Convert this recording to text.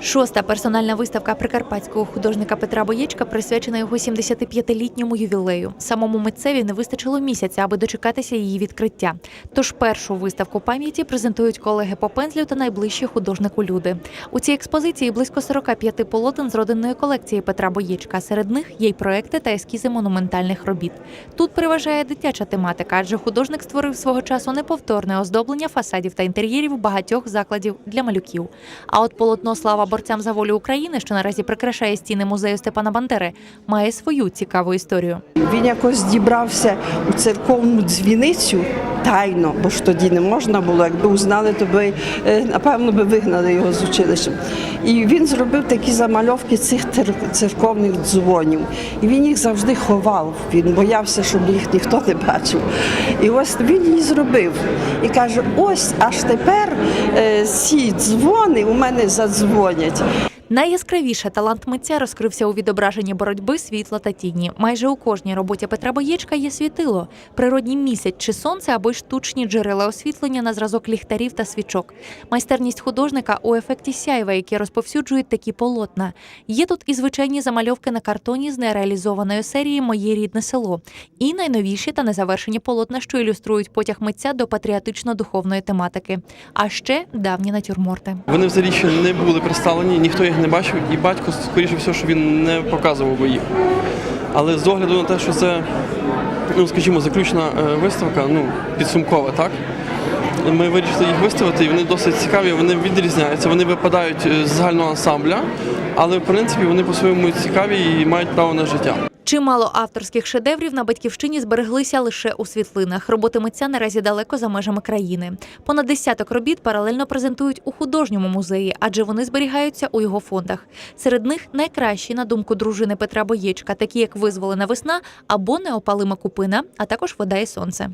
Шоста персональна виставка прикарпатського художника Петра Боєчка присвячена його 75-літньому ювілею. Самому митцеві не вистачило місяця, аби дочекатися її відкриття. Тож першу виставку пам'яті презентують колеги по пензлю та найближчі художнику люди. У цій експозиції близько 45 полотен з родинної колекції Петра Боєчка. Серед них є й проекти та ескізи монументальних робіт. Тут переважає дитяча тематика, адже художник створив свого часу неповторне оздоблення фасадів та інтер'єрів багатьох закладів для малюків. А от полотно Слава борцям за волю України, що наразі прикрашає стіни музею Степана Бандери, має свою цікаву історію. Він якось дібрався у церковну дзвіницю тайно, бо ж тоді не можна було. Якби узнали, то би е, напевно би вигнали його з училища. І він зробив такі замальовки цих церковних дзвонів. І він їх завжди ховав. Він боявся, щоб їх ніхто не бачив. І ось він її зробив. І каже: ось аж тепер е, ці дзвони у мене задзвонять. Найяскравіше талант митця розкрився у відображенні боротьби світла та тіні. Майже у кожній роботі Петра Боєчка є світило, природній місяць чи сонце або й штучні джерела освітлення на зразок ліхтарів та свічок. Майстерність художника у ефекті сяйва, які розповсюджують такі полотна. Є тут і звичайні замальовки на картоні з нереалізованої серії Моє рідне село, і найновіші та незавершені полотна, що ілюструють потяг митця до патріотично-духовної тематики. А ще давні натюрморти. Вони взагалі ще не були представлені, ніхто їх не бачив, і батько, скоріше всього, що він не показував би їх. Але з огляду на те, що це, ну скажімо, заключна е, виставка, ну, підсумкова, так? Ми вирішили їх виставити, і вони досить цікаві, вони відрізняються, вони випадають е, з загального ансамбля, але в принципі вони по-своєму цікаві і мають право на життя. Чимало авторських шедеврів на батьківщині збереглися лише у світлинах. Роботи митця наразі далеко за межами країни. Понад десяток робіт паралельно презентують у художньому музеї, адже вони зберігаються у його фондах. Серед них найкращі, на думку дружини Петра Боєчка, такі як визволена весна або неопалима купина, а також вода і сонце.